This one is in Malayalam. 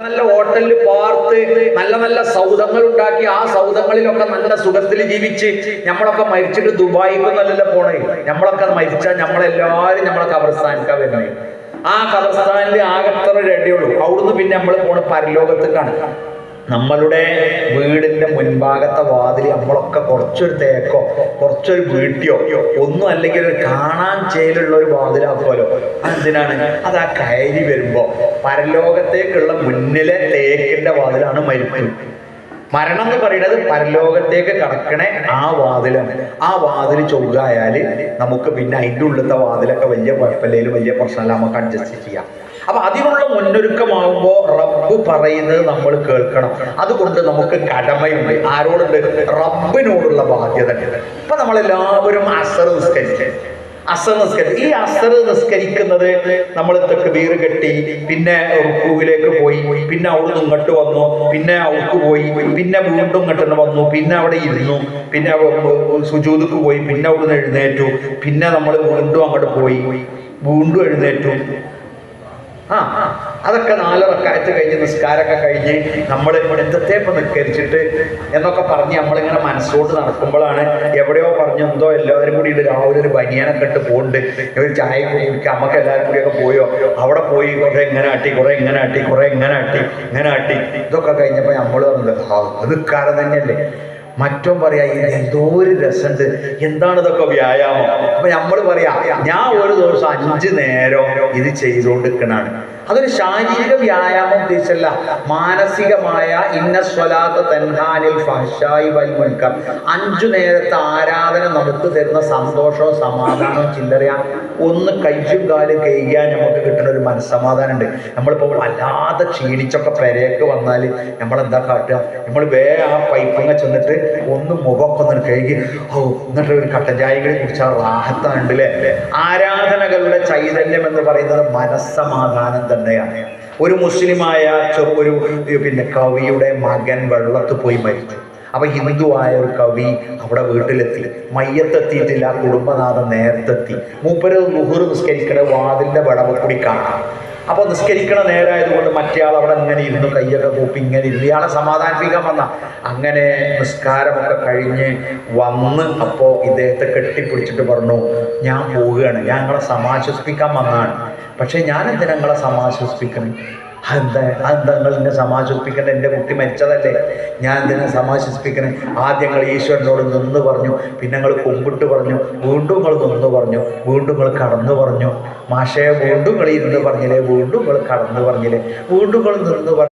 നല്ല ഹോട്ടലിൽ പാർത്ത് നല്ല നല്ല സൗദങ്ങൾ ഉണ്ടാക്കി ആ സൗദങ്ങളിലൊക്കെ നല്ല സുഖത്തിൽ ജീവിച്ച് നമ്മളൊക്കെ മരിച്ചിട്ട് ദുബായിക്ക് നല്ല പോണേ. നമ്മളൊക്കെ മരിച്ചാൽ നമ്മളെല്ലാരും നമ്മളെ കബർസ്ഥാനിക്കാൻ വരുന്നത് ആ കബർസ്ഥാനിൽ ആകത്ര ഉള്ളൂ അവിടുന്ന് പിന്നെ നമ്മൾ പോണ പരലോകത്തേക്കാണ്. നമ്മളുടെ വീടിന്റെ മുൻഭാഗത്തെ വാതിൽ നമ്മളൊക്കെ കുറച്ചൊരു തേക്കോ കുറച്ചൊരു വീട്ടിയോ ഒന്നും അല്ലെങ്കിൽ ഒരു കാണാൻ ചേലുള്ള ഒരു വാതിലാക്കുമല്ലോ. അതെന്തിനാണ്? അത് ആ കയറി വരുമ്പോ പരലോകത്തേക്കുള്ള മുന്നിലെ തേക്കിന്റെ വാതിലാണ് മരുമരു മരണം എന്ന് പറയുന്നത് പരലോകത്തേക്ക് കടക്കണേ ആ വാതിലാണ്. ആ വാതിൽ ചൊവ്വായാൽ നമുക്ക് പിന്നെ അതിന്റെ ഉള്ളിലത്തെ വാതിലൊക്കെ വലിയ കുഴപ്പമില്ലെങ്കിലും വലിയ പ്രശ്നമല്ല നമുക്ക് അഡ്ജസ്റ്റ് ചെയ്യാം. അപ്പൊ അതിനുള്ള മുന്നൊരുക്കമാകുമ്പോ പറയുന്നത് നമ്മൾ കേൾക്കണം. അതുകൊണ്ട് നമുക്ക് കടമയുണ്ട്. ആരോടുണ്ട്? റബ്ബിനോടുള്ള ബാധ്യത ഇപ്പൊ നമ്മളെല്ലാവരും അസർ നിസ്കരിച്ച്. അസർ നിസ്കരിച്ച്. ഈ അസർ നിസ്കരിക്കുന്നത് നമ്മൾ തെക്കുബീർ കെട്ടി പിന്നെ റുക്കുവിലേക്ക് പോയി പിന്നെ അവിടുന്ന് ഇങ്ങോട്ട് വന്നു പിന്നെ അവൾക്ക് പോയി പിന്നെ വീണ്ടും ഇങ്ങോട്ട് വന്നു പിന്നെ അവിടെ ഇരുന്നു പിന്നെ സുജൂതക്ക് പോയി പിന്നെ അവിടുന്ന് എഴുന്നേറ്റു പിന്നെ നമ്മൾ വീണ്ടും അങ്ങോട്ട് പോയി വീണ്ടും എഴുന്നേറ്റു. ആ അതൊക്കെ നാല് റക്കായത്ത് കഴിഞ്ഞ് നിസ്കാരമൊക്കെ കഴിഞ്ഞ് നമ്മൾ ഇവിടുത്തെ നിസ്കരിച്ചിട്ട് എന്നൊക്കെ പറഞ്ഞ് നമ്മളിങ്ങനെ മനസ്സോട്ട് നടക്കുമ്പോഴാണ് എവിടെയോ പറഞ്ഞു എന്തോ എല്ലാവരും കൂടി ഇത് രാവിലെ ഒരു ബനിയാനൊക്കെ കെട്ട് പോകുന്നുണ്ട് ഒരു ചായ കുടിക്കുക. നമുക്ക് എല്ലാവരും കൂടിയൊക്കെ പോയോ? അവിടെ പോയി കുറെ ഇങ്ങനെ ആട്ടി കുറെ ഇങ്ങനെ ആട്ടി കുറെ ഇങ്ങനെ ആട്ടി ഇങ്ങനെ ആട്ടി. ഇതൊക്കെ കഴിഞ്ഞപ്പോൾ നമ്മൾ പറഞ്ഞത് ആ തന്നെയല്ലേ? മറ്റോ പറയാ എന്തോ ഒരു രസമുണ്ട്. എന്താണ് ഇതൊക്കെ വ്യായാമം? അപ്പൊ നമ്മൾ പറയാ ഞാൻ ഒരു ദിവസം അഞ്ച് നേരം ഇത് ചെയ്തുകൊണ്ടിരിക്കണാണ് അതൊരു ശാരീരിക വ്യായാമം ഉദ്ദേശിച്ചല്ല. മാനസികമായ ഇന്ന സ്വലാത്ത തെൻഹാനിൽ ഫഹ്ഷായി വൽ മുൻകർ അഞ്ചു നേരത്തെ ആരാധന നമുക്ക് തരുന്ന സന്തോഷവും സമാധാനവും ചില്ലറയാ. ഒന്ന് കയ്യും കാലും കഴിയാൻ നമുക്ക് കിട്ടുന്ന ഒരു മനസ്സമാധാനം ഉണ്ട് നമ്മളിപ്പോൾ വല്ലാതെ ക്ഷീണിച്ചൊക്കെ പെരയൊക്കെ വന്നാൽ നമ്മൾ എന്താ കാട്ടുക? നമ്മൾ വേ ആ പൈപ്പങ്ങ ചെന്നിട്ട് ഒന്ന് മുഖമൊക്കെ ഒന്ന് കഴുകി ഓ എന്നിട്ട് ഒരു കട്ടൻ കുറിച്ച് ആ റാഹത്താണ്ട് അല്ലേ ആരാധനകളുടെ ചൈതന്യം എന്ന് പറയുന്നത് മനസ്സമാധാനം തന്നെയാണ്. ഒരു മുസ്ലിമായ ഒരു പിന്നെ കവിയുടെ മകൻ വെള്ളത്ത് പോയി മരിച്ചു. അപ്പൊ ഹിന്ദുവായ ഒരു കവി അവിടെ വീട്ടിലെത്തി. മയ്യത്തെത്തിയിട്ടില്ല കുടുംബനാഥൻ നേരത്തെത്തി. മൂപ്പര് നുഹുർ നിസ്കരിക്കണ വാതിലിന്റെ വിടവ് കൂടി കാണാം. അപ്പൊ നിസ്കരിക്കണ നേരായതുകൊണ്ട് മറ്റേ ആൾ അവിടെ ഇങ്ങനെ ഇരുന്ന് കയ്യൊക്കെ കൂപ്പി ഇങ്ങനെ ഇരുന്ന്. ഇയാളെ സമാധാനിപ്പിക്കാൻ വന്ന. അങ്ങനെ നിസ്കാരമൊക്കെ കഴിഞ്ഞ് വന്ന് അപ്പോൾ ഇദ്ദേഹത്തെ കെട്ടിപ്പിടിച്ചിട്ട് പറഞ്ഞു ഞാൻ പോവുകയാണ്. ഞാൻ നിങ്ങളെ സമാശ്വസിപ്പിക്കാൻ വന്നാണ് പക്ഷെ ഞാൻ എന്തിനാ നിങ്ങളെ സമാശ്വസിപ്പിക്കണം? എന്താ നിങ്ങൾ എന്നെ സമാശ്വസിപ്പിക്കണേ? എന്റെ കുട്ടി മരിച്ചതല്ലേ? ഞാൻ എന്തിനാ സമാശ്വസിപ്പിക്കണേ? ആദ്യം നിങ്ങൾ ഈശ്വരനോട് നിന്ന് പറഞ്ഞു. പിന്നെ നിങ്ങൾ കുമ്പിട്ട് പറഞ്ഞു. വീണ്ടും നിങ്ങൾ നിന്ന് പറഞ്ഞു. വീണ്ടും നിങ്ങൾ കടന്നു പറഞ്ഞു. മാഷയെ വീണ്ടും നിങ്ങൾ ഇരുന്ന് പറഞ്ഞില്ലേ? വീണ്ടും നിങ്ങൾ കടന്നു പറഞ്ഞില്ലേ? വീണ്ടും നിങ്ങൾ നിന്ന് പറഞ്ഞു